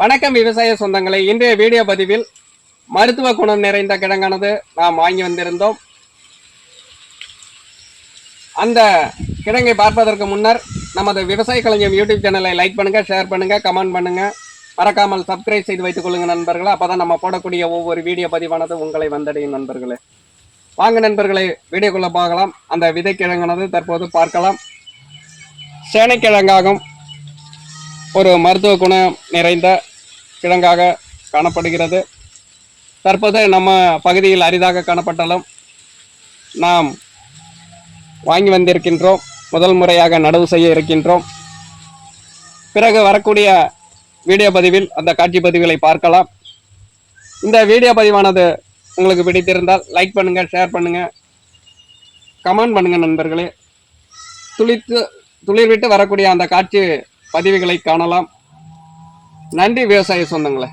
வணக்கம் விவசாய சொந்தங்களை இன்றைய வீடியோ பதிவில் மருத்துவ குணம் நிறைந்த கிழங்கானது நாம் வாங்கி வந்திருந்தோம். அந்த கிழங்கை பார்ப்பதற்கு முன்னர் நமது விவசாய கலைஞர் யூடியூப் சேனலை லைக் பண்ணுங்கள் ஷேர் பண்ணுங்கள் கமெண்ட் பண்ணுங்கள் மறக்காமல் சப்ஸ்கிரைப் செய்து வைத்துக் கொள்ளுங்க நண்பர்களே. அப்பதான் நம்ம போடக்கூடிய ஒவ்வொரு வீடியோ பதிவானது உங்களை வந்தடையும் நண்பர்களே. வாங்க நண்பர்களை வீடியோக்குள்ளே பார்க்கலாம் அந்த விதைக்கிழங்கானது தற்போது பார்க்கலாம். சேனைக்கிழங்காகும். ஒரு மருத்துவ குணம் நிறைந்த கிழங்காக காணப்படுகிறது. தற்போது நம்ம பகுதியில் அரிதாக காணப்பட்டாலும் நாம் வாங்கி வந்திருக்கின்றோம். முதல் முறையாக நடவு செய்ய இருக்கின்றோம். பிறகு வரக்கூடிய வீடியோ பதிவில் அந்த காட்சி பதிவுகளை பார்க்கலாம். இந்த வீடியோ பதிவானது உங்களுக்கு பிடித்திருந்தால் லைக் பண்ணுங்கள் ஷேர் பண்ணுங்கள் கமெண்ட் பண்ணுங்கள் நண்பர்களே. துளித்து துளிர்விட்டு வரக்கூடிய அந்த காட்சி பதிவுகளை காணலாம். நன்றி விவசாய சொந்தங்களே.